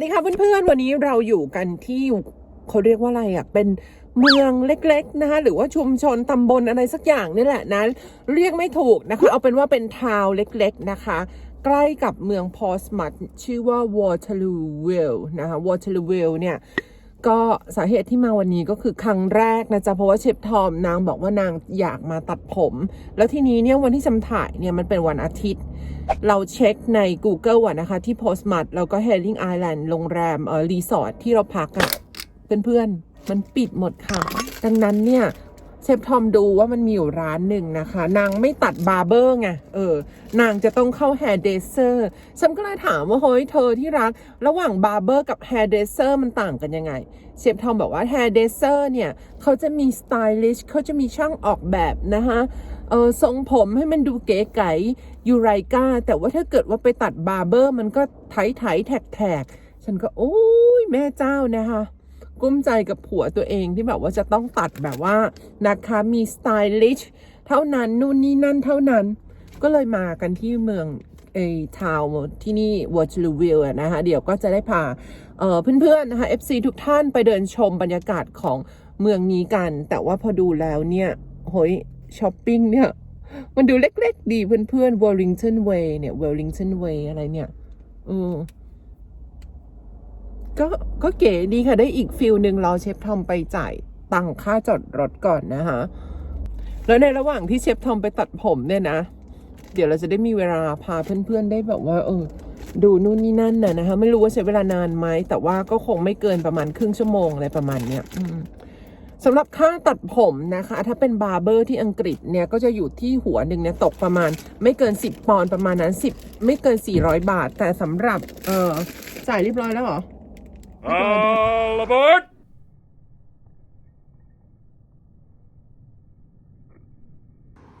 นี่ค่ะเพื่อนๆ วันนี้เราอยู่กันที่เขาเรียกว่าอะไรอะ เป็นเมืองเล็กๆนะคะหรือว่าชุมชนตำบลอะไรสักอย่างนี่แหละนะเรียกไม่ถูกนะคะ เอาเป็นว่าเป็นทาวน์เล็กๆนะคะ ใกล้กับเมืองพอสมัตชื่อว่า Waterlooville นะคะ Waterlooville เนี่ย ก็สาเหตุที่มาวันนี้ก็คือครั้งแรกนะจ๊ะเพราะว่าเชฟทอมนางบอกว่านางอยากมาตัดผม แล้วทีนี้เนี่ยวันที่จำถ่ายเนี่ยมันเป็นวันอาทิตย์ เราเช็คใน Google อะนะคะ ที่ Postmart แล้วก็ Herring Island โรงแรมเออรีสอร์ทที่เราพักอะเพื่อนๆมันปิดหมดค่ะ ดังนั้นเนี่ย เชฟทอมดูว่ามันมีอยู่ร้านหนึ่งนะคะ นางไม่ตัดบาร์เบอร์ไงเออนางจะต้องเข้าแฮร์เดเซอร์ฉันก็เลยถามว่าเฮ้ยเธอที่รัก ระหว่างบาร์เบอร์กับแฮร์เดเซอร์มันต่างกันยังไง เชฟทอมบอกว่าแฮร์เดเซอร์เนี่ยเขาจะมีสไตลิชเขาจะมีช่างออกแบบนะคะเออทรงผมให้มันดูเก๋ไก๋ยูไรกาแต่ว่าถ้าเกิดว่าไปตัดบาร์เบอร์มันก็ไถไถแทกแทกฉันก็โอ้ยแม่เจ้านะคะ กุ้มใจกับผัวตัวเองที่แบบว่าจะต้องตัดแบบว่านะคะมีสไตลิชเท่านั้นนู่นนี่นั่นเท่านั้น ก็เลยมากันที่เมืองเอทาวที่นี่วอร์จูวิลนะคะเดี๋ยวก็จะได้พาเพื่อนๆนะคะ FC ทุกท่านไปเดินชมบรรยากาศของเมืองนี้กัน แต่ว่าพอดูแล้วเนี่ยโหยช้อปปิ้งเนี่ยมันดูเล็กๆ ดีเพื่อนๆ Wellington Way เนี่ย Wellington Way อะไรเนี่ยเออ ก็ก็เก๋ดีค่ะได้อีกฟิลหนึ่งรอเชฟทอมไปจ่ายตังค่าจอดรถก่อนนะคะแล้วในระหว่างที่เชฟทอมไปตัดผมเนี่ยนะ เดี๋ยวเราจะได้มีเวลาพาเพื่อนๆได้แบบว่าเออดูนู่นนี่นั่นน่ะนะคะไม่รู้ว่าใช้เวลานานไหมแต่ว่าก็คงไม่เกินประมาณครึ่งชั่วโมงอะไรประมาณเนี้ยสำหรับค่าตัดผมนะคะ ถ้าเป็นบาร์เบอร์ที่อังกฤษเนี่ยก็จะอยู่ที่หัวหนึ่งเนี่ยตกประมาณ ไม่เกิน 10 ปอนด์ประมาณนั้น 10 ไม่เกิน 400 บาท แต่สำหรับเออจ่ายเรียบร้อยแล้วเหรอ All aboard!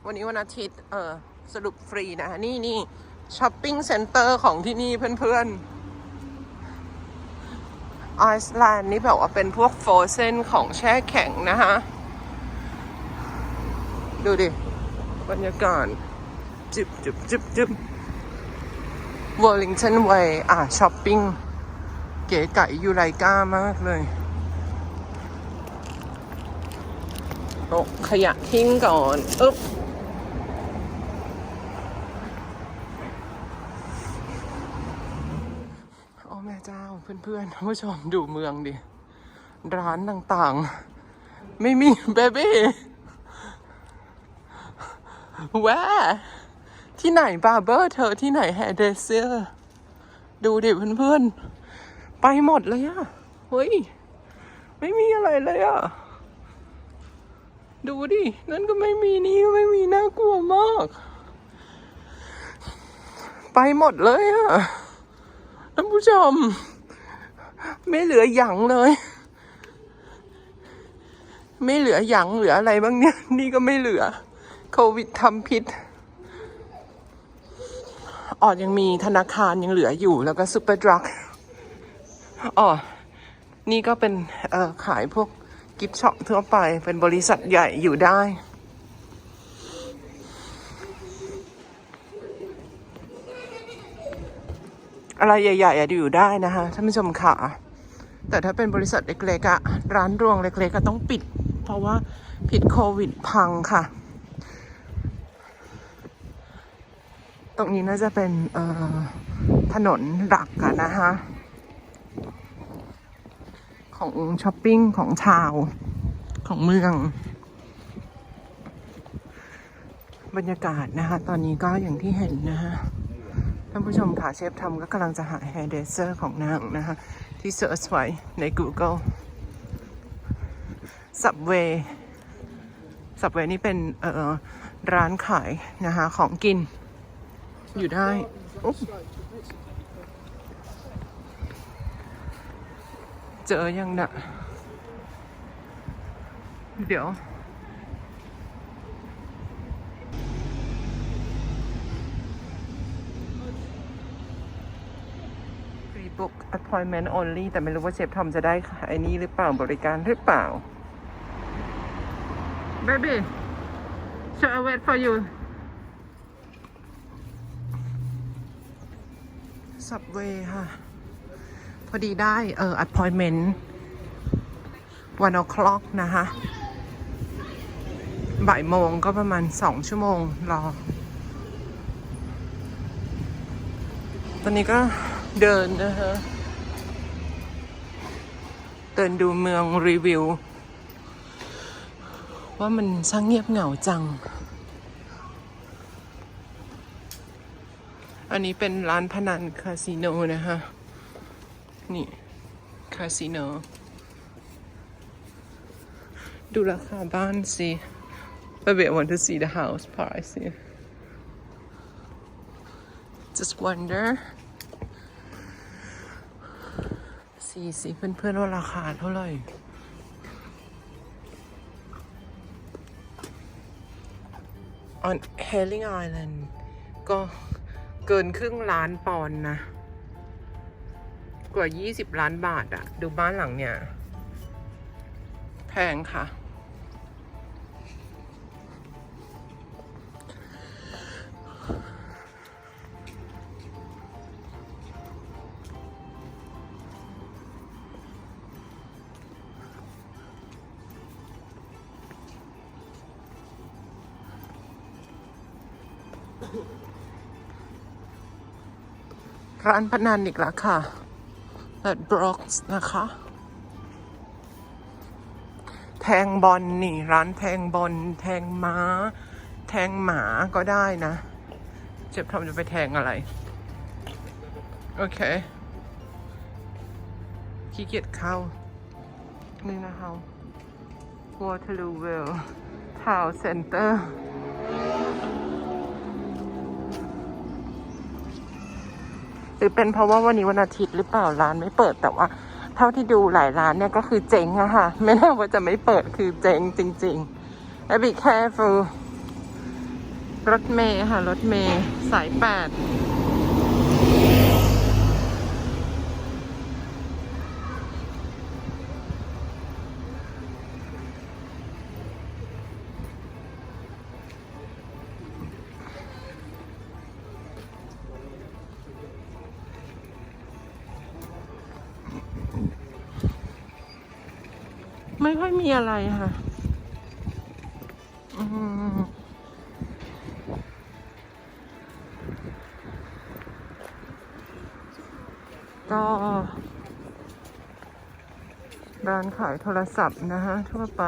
วันนี้วันอาทิตย์ เออสรุปฟรีนะ นี่นี่ช้อปปิ้งเซ็นเตอร์ของที่นี่เพื่อนๆไอซ์แลนด์นี่แบบว่าเป็นพวกโฟเซนของแช่แข็งนะคะดูดิ บรรยากาศจิบจิบจิบจิบวอลลิงตันเวย์อะช้อปปิ้ง เก๋ไก่ยูไรก้ามากเลยโอ้ขยะทิ้งก่อนอึ๊บโอ้แม่เจ้าเพื่อนๆท่านผู้ชมดูเมืองดิ ร้านต่างๆ ไม่มีเบบี้แวะที่ไหนบาร์เบอร์เธอที่ไหนแฮเดเซอร์ดูดิเพื่อนๆ ไปหมดเลยอะเฮ้ย ไม่มีอะไรเลยอะดูดิ นั่นก็ไม่มีนี่ก็ไม่มีน่ากลัวมาก ไปหมดเลยอะท่านผู้ชม ไม่เหลือหยังเลย ไม่เหลือหยังเหลืออะไรบ้างเนี่ย นี่ก็ไม่เหลือ โควิดทำพิษออดยังมีธนาคารยังเหลืออยู่แล้วก็ซูเปอร์ดรัก อ๋อ นี่ก็เป็นขายพวกกิฟต์ช็อปทั่วไป เป็นบริษัทใหญ่อยู่ได้ อะไรใหญ่ๆอะอยู่ได้นะคะท่านผู้ชมค่ะ แต่ถ้าเป็นบริษัทเล็กๆอะร้านรวงเล็กๆก็ต้องปิด เพราะว่าผิดโควิดพังค่ะ ตรงนี้น่าจะเป็นถนนหลักอะนะคะ ของช้อปปิ้งของชาว ของเมือง บรรยากาศนะคะ ตอนนี้ก็อย่างที่เห็นนะคะท่านผู้ชมค่ะเชฟทำก็กำลังจะหา hair dresser ของนางนะคะ ที่เซิร์ชไว้ใน Google Subway Subway นี่เป็นเอ่อร้านขายนะคะของกินอยู่ได้อุ๊บ เจอยังนะเดี๋ยว Free book appointment only แต่ไม่รู้ว่าเชฟทอมจะได้ไอ้นี้หรือเปล่าบริการหรือเปล่า Baby shall I wait for you Subway ค่ะ พอดีได้เออ appointment one o'clock นะคะบ่ายโมงก็ประมาณสองชั่วโมงรอ ตอนนี้ก็เดินนะฮะเดินดูเมืองรีวิว ว่ามันช่างเงียบเหงาจัง อันนี้เป็นร้านพนันคาสิโนนะฮะ นี่คาสิโน ดูราคาบ้านสิ Maybe I want to see the house price here. Just wonder สี่สิเพื่อนๆว่าราคาเท่าไหร่ on Herring Island ก็เกินครึ่งล้านปอนด์นะ กว่า 20 ล้านบาทอะดูบ้านหลังเนี่ย แพงค่ะ ร้านพนันอีกแล้วค่ะ เ e ดบล็อกส์นะคะ แทงบอลนี่ ร้านแทงบอลแทงม้า แทงหมาก็ได้นะ เจ็บทอมจะไปแทงอะไร โอเคขี้เกียจเข้า นี่นะคะ Waterloo Well Town Center หรือเป็นเพราะว่าวันนี้วันอาทิตย์หรือเปล่าร้านไม่เปิดแต่ว่า เท่าที่ดูหลายร้านเนี่ยก็คือเจ๊งอะค่ะ ไม่น่าว่าจะไม่เปิดคือเจ๊งจริงๆแล้ว be careful รถเมย์ค่ะ รถเมย์สายแปด ค่อยมีอะไรค่ะก็ร้านขายโทรศัพท์นะฮะ ทั่วไป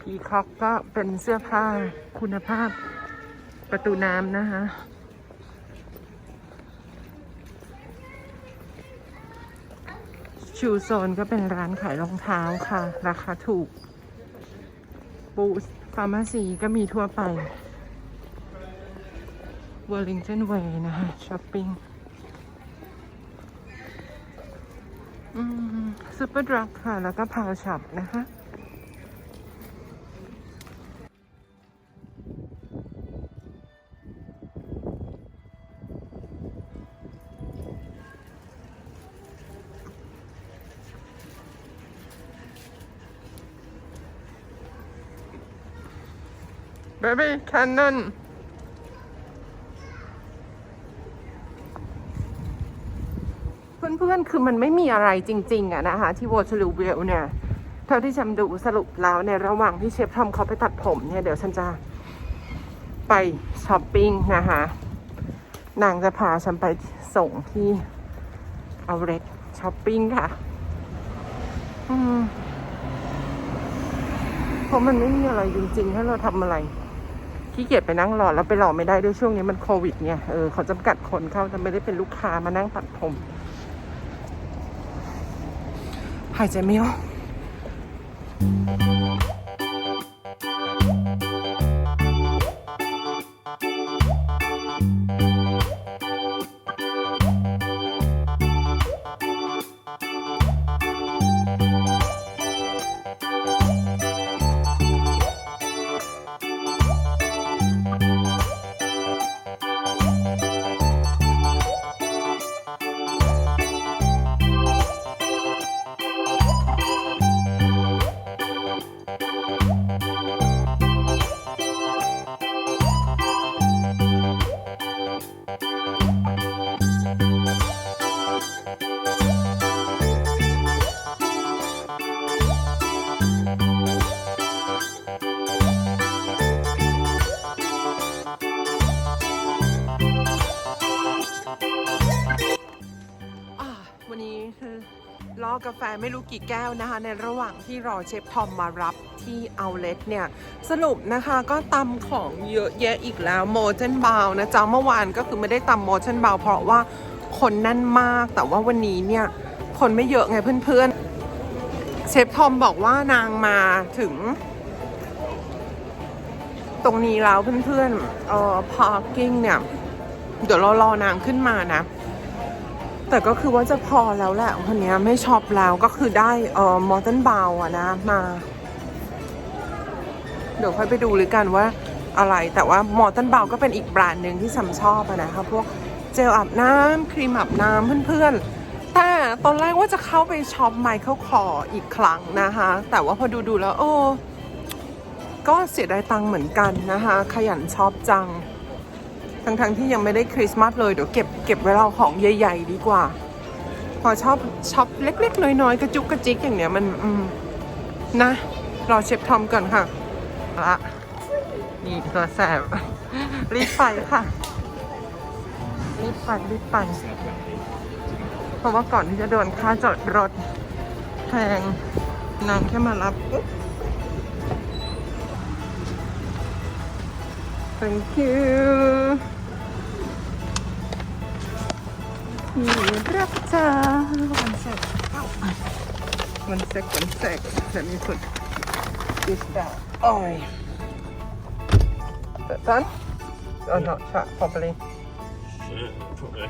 พีคอกก็เป็นเสื้อผ้าคุณภาพประตูน้ำนะคะ ชูโซนก็เป็นร้านขายรองเท้าค่ะ ราคาถูก บูสฟาร์มาซีก็มีทั่วไปเวอร์ลิงตันเวย์นะคะช้อปปิ้งอืมซูเปอร์ดรักค่ะ แล้วก็พาวช็อปนะคะ Baby Cannon เพื่อนๆ คือมันไม่มีอะไรจริง ๆอะนะคะ ที่วอชลูเวลเนี่ย เท่าที่ฉันดูสรุปแล้วในระหว่างที่เชฟทอมเขาไปตัดผมเนี่ย เดี๋ยวฉันจะไปช้อปปิ้งนะคะ นางจะพาฉันไปส่งที่เอาเร t ช้อปปิ้งค่ะ อืมเพราะมันไม่มีอะไรจริงๆ ให้เราทำอะไร ขี้เกียจไปนั่งรอแล้วไปรอไม่ได้ด้วยช่วงนี้มันโควิดเนี่ยเออเขาจำกัดคนเข้าแต่ไม่ได้เป็นลูกค้ามานั่งตัดผมหายใจไม่ออก Bye. ไม่รู้กี่แก้วนะคะ ในระหว่างที่รอเชฟทอมมารับที่เอาเลทเนี่ย สรุปนะคะก็ตำของเยอะแยะอีกแล้วโมเจนบาวนะจ๊ะเมื่อวานก็คือไม่ได้ตำโมเจนบาวเพราะว่าคนแน่นมากแต่ว่าวันนี้เนี่ย คนไม่เยอะไงเพื่อนๆ เชฟทอมบอกว่านางมาถึง ตรงนี้แล้วเพื่อนๆเอ่อ parking เนี่ย เดี๋ยวเรารอนางขึ้นมานะ แต่ก็คือว่าจะพอแล้วแหละวันนี้ไม่ชอบแล้วก็คือได้เอ่อมอเตอร์บาวอะนะมา เดี๋ยวค่อยไปดูหรือกันว่าอะไรแต่ว่ามอเตอร์บาวก็เป็นอีกแบรนด์หนึ่งที่ซัมชอบอะนะคะพวกเจลอาบน้ำครีมอาบน้ำเพื่อนๆ แต่ตอนแรกว่าจะเข้าไปช็อปไมเคิลคอร์อีกครั้งนะคะ แต่ว่าพอดูดูๆแล้วโอ้ก็เสียดายตังค์เหมือนกันนะคะ ขยันช็อปจัง ทั้งๆที่ยังไม่ได้คริสต์มาสเลยเดี๋ยวเก็บเก็บไว้เราของใหญ่ๆดีกว่า พอชอบช็อปเล็ก ๆ น้อยๆ กระจุกกระจิกอย่างเนี้ยมันอืมนะ รอเชฟทอมก่อนค่ะละนี่ตัวแสบ รีบไปค่ะ รีบไปรีบไปเพราะว่าก่อนที่จะโดนค่าจอดรถแพงนางแค่มารับปุ๊บ Thank you ที่รักเธอวันเสร็จวันเสร็จวันเสร็จ Let me put this down Oi Is that done? Oh, not chat properly. Shit, probably.